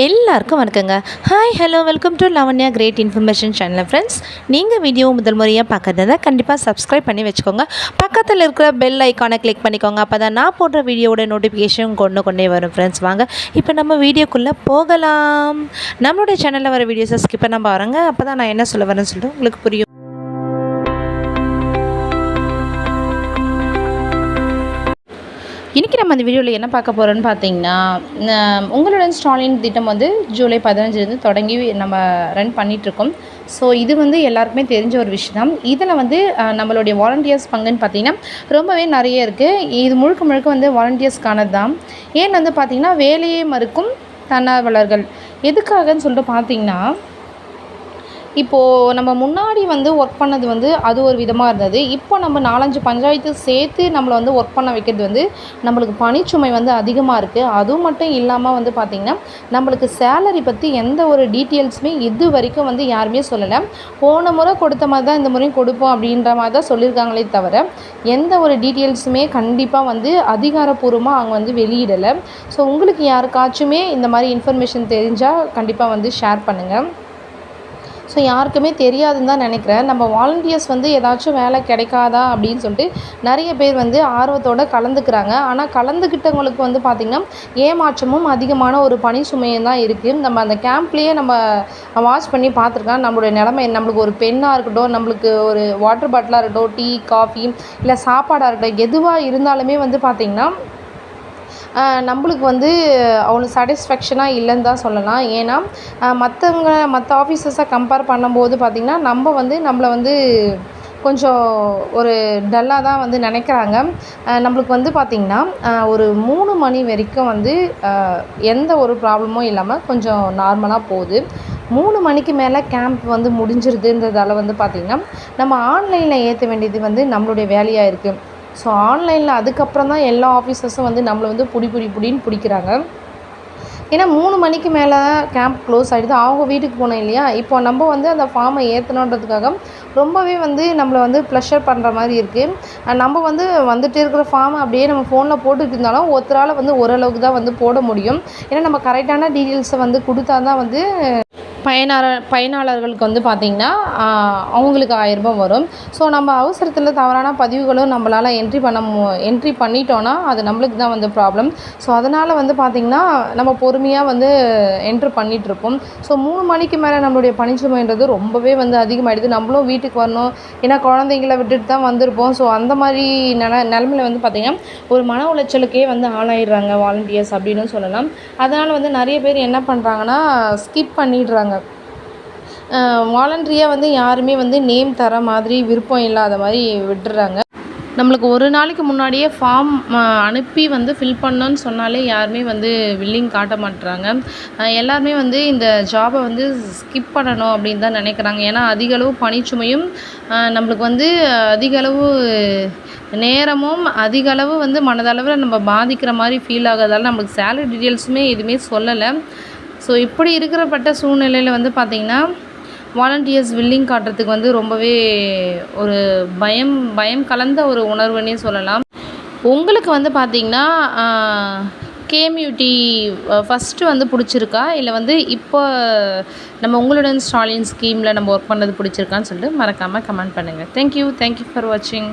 எல்லாருக்கும் வணக்கங்க. Hi hello welcome to Lavanya great information channel friends நீங்கள் வீடியோ முதல் முறையாக பார்க்குறதா கண்டிப்பாக சப்ஸ்கிரைப் பண்ணி வச்சுக்கோங்க. பக்கத்தில் இருக்கிற பெல் ஐக்கானை கிளிக் பண்ணிக்கோங்க. அப்போ தான் நான் போடுற வீடியோவோட நோட்டிஃபிகேஷன் கொண்டு கொண்டே வரும் ஃப்ரெண்ட்ஸ் வாங்க இப்போ நம்ம வீடியோக்குள்ளே போகலாம். நம்மளுடைய சேனலில் வர வீடியோஸை ஸ்கிப் நம்ம பாருங்க அப்போ தான் நான் என்ன சொல்ல வரேன்னு சொல்லிட்டு உங்களுக்கு புரியும். இன்றைக்கி நம்ம அந்த வீடியோவில் என்ன பார்க்க போகிறோன்னு பார்த்தீங்கன்னா உங்களுடன் ஸ்டாலின் திட்டம் வந்து ஜூலை பதினஞ்சுலேருந்து தொடங்கி நம்ம ரன் பண்ணிகிட்ருக்கோம் ஸோ இது வந்து எல்லாருக்குமே தெரிஞ்ச ஒரு விஷயம். தான் இதில் வந்து நம்மளுடைய வாலண்டியர்ஸ் பங்குன்னு பார்த்தீங்கன்னா ரொம்பவே நிறைய இருக்குது இது முழுக்க முழுக்க வந்து வாலண்டியர்ஸ்க்கானது தான் ஏன்னு வந்து பார்த்திங்கன்னா வேலையே மறுக்கும் தன்னார்வலர்கள். எதுக்காகன்னு சொல்லிட்டு பார்த்தீங்கன்னா இப்போது நம்ம முன்னாடி வந்து ஒர்க் பண்ணது வந்து அது ஒரு விதமாக இருந்தது. இப்போ நம்ம நாலஞ்சு பஞ்சாயத்து சேர்த்து நம்மளை வந்து ஒர்க் பண்ண வைக்கிறது வந்து நம்மளுக்கு பணிச்சுமை வந்து அதிகமாக இருக்குது அதுவும் மட்டும் இல்லாமல் வந்து பார்த்திங்கன்னா நம்மளுக்கு சேலரி பற்றி எந்த ஒரு டீட்டெயில்ஸுமே இது வரைக்கும் வந்து யாருமே சொல்லலை. போன முறை கொடுத்த மாதிரி தான் இந்த முறையும் கொடுப்போம் அப்படின்ற மாதிரி தான் சொல்லியிருக்காங்களே தவிர எந்த ஒரு டீட்டெயில்ஸுமே கண்டிப்பாக வந்து அதிகாரப்பூர்வமாக அவங்க வந்து வெளியிடலை. ஸோ உங்களுக்கு யாருக்காச்சுமே இந்த மாதிரி இன்ஃபர்மேஷன் தெரிஞ்சால் கண்டிப்பாக வந்து ஷேர் பண்ணுங்கள் ஸோ யாருக்குமே தெரியாதுன்னு தான் நினைக்கிறேன். நம்ம வாலண்டியர்ஸ் வந்து ஏதாச்சும் வேலை கிடைக்காதா அப்படின்னு சொல்லிட்டு நிறைய பேர் வந்து ஆர்வத்தோடு கலந்துக்கிறாங்க. ஆனால் கலந்துக்கிட்டவங்களுக்கு வந்து பார்த்திங்கன்னா ஏமாற்றமும் அதிகமான ஒரு பணி சுமையும் தான் இருக்குது நம்ம அந்த கேம்ப்லேயே நம்ம வாட்ச் பண்ணி பார்த்துருக்கோம் நம்மளுடைய நிலமை நம்மளுக்கு ஒரு பென்னாக இருக்கட்டும் நம்மளுக்கு ஒரு வாட்டர் பாட்டிலாக இருக்கட்டும் டீ காஃபி இல்லை சாப்பாடாக இருக்கட்டும் எதுவாக இருந்தாலுமே வந்து பார்த்திங்கன்னா நம்மளுக்கு வந்து அவ்வளோ சாட்டிஸ்ஃபேக்ஷனாக இல்லைன்னு தான் சொல்லலாம். ஏன்னா மற்றவங்க மற்ற ஆஃபீஸர்ஸை கம்பேர் பண்ணும்போது பார்த்திங்கன்னா நம்ம வந்து நம்மளை வந்து கொஞ்சம் ஒரு டல்லாக தான் வந்து நினைக்கிறாங்க. நம்மளுக்கு வந்து பார்த்திங்கன்னா ஒரு மூணு மணி வரைக்கும் வந்து எந்த ஒரு ப்ராப்ளமும் இல்லாமல் கொஞ்சம் நார்மலாக போகுது. மூணு மணிக்கு மேலே கேம்ப் வந்து முடிஞ்சிருதுன்றதால வந்து பார்த்திங்கன்னா நம்ம ஆன்லைனில் ஏற்ற வேண்டியது வந்து நம்மளுடைய வேலையாக இருக்குது ஸோ ஆன்லைனில் அதுக்கப்புறம் தான் எல்லா ஆஃபீஸர்ஸும் வந்து நம்மளை வந்து புடி புடி புடின்னு பிடிக்கிறாங்க. ஏன்னா மூணு மணிக்கு மேலே கேம்ப் க்ளோஸ் ஆகிடுது அவங்க வீட்டுக்கு போனோம் இல்லையா? இப்போ நம்ம வந்து அந்த ஃபார்மை ஏற்றணுன்றதுக்காக ரொம்பவே வந்து நம்மளை வந்து ப்ளஷர் பண்ணுற மாதிரி இருக்குது நம்ம வந்து வந்துட்டு இருக்கிற ஃபார்மை அப்படியே நம்ம ஃபோனில் போட்டுட்டு இருந்தாலும் ஒருத்தரால் வந்து ஓரளவுக்கு தான் வந்து போட முடியும். ஏன்னா நம்ம கரெக்டான டீட்டெயில்ஸை வந்து கொடுத்தா தான் வந்து பயனாளர் பயனாளர்களுக்கு வந்து பார்த்திங்கன்னா அவங்களுக்கு ஆயிரரூபா வரும். ஸோ நம்ம அவசரத்தில் தவறான பதிவுகளும் நம்மளால் என்ட்ரி பண்ண மு என்ட்ரி பண்ணிட்டோன்னா அது நம்மளுக்கு தான் வந்து ப்ராப்ளம் ஸோ அதனால் வந்து பார்த்திங்கன்னா நம்ம பொறுமையாக வந்து என்ட்ரு பண்ணிகிட்ருப்போம் ஸோ மூணு மணிக்கு மேலே நம்மளுடைய பணிச்சுமைன்றது ரொம்பவே வந்து அதிகமாகிடுது நம்மளும் வீட்டுக்கு வரணும். ஏன்னா குழந்தைங்கள விட்டுட்டு தான் வந்திருப்போம். ஸோ அந்த மாதிரி நில நிலமையில வந்து பார்த்திங்கன்னா ஒரு மன உளைச்சலுக்கே வந்து ஆளாயிடுறாங்க வாலண்டியர்ஸ் அப்படின்னு சொல்லலாம். அதனால் வந்து நிறைய பேர் என்ன பண்ணுறாங்கன்னா ஸ்கிப் பண்ணிடுறாங்க. வாலண்ட்ரியாக வந்து யாருமே வந்து நேம் தர மாதிரி விருப்பம் இல்லாத மாதிரி விட்டுறாங்க. நம்மளுக்கு ஒரு நாளைக்கு முன்னாடியே ஃபார்ம் அனுப்பி வந்து ஃபில் பண்ணோன்னு சொன்னாலே யாருமே வந்து வில்லிங் காட்ட மாட்டுறாங்க எல்லாருமே வந்து இந்த ஜாபை வந்து ஸ்கிப் பண்ணணும் அப்படின்னு தான் நினைக்கிறாங்க. ஏன்னா அதிகளவு பணிச்சுமையும் நம்மளுக்கு வந்து அதிகளவு நேரமும் அதிகளவு வந்து மனதளவில் நம்ம பாதிக்கிற மாதிரி ஃபீல் ஆகிறதால நம்மளுக்கு சேலரி டீட்டெயில்ஸுமே எதுவுமே சொல்லலை. ஸோ இப்படி இருக்கிறப்பட்ட சூழ்நிலையில் வந்து பார்த்திங்கன்னா வாலண்டியர்ஸ் வில்லிங் காட்டுறதுக்கு வந்து ரொம்பவே ஒரு பயம் பயம் கலந்த ஒரு உணர்வுன்னே சொல்லலாம். உங்களுக்கு வந்து பார்த்திங்கன்னா கேம்யூட்டி ஃபஸ்ட்டு வந்து பிடிச்சிருக்கா? இல்லை வந்து இப்போ நம்ம உங்களுடன் ஸ்டாலின் ஸ்கீமில் நம்ம ஒர்க் பண்ணது பிடிச்சிருக்கான்னு சொல்லிட்டு மறக்காமல் கமெண்ட் பண்ணுங்கள் தேங்க்யூ தேங்க்யூ ஃபார் வாட்சிங்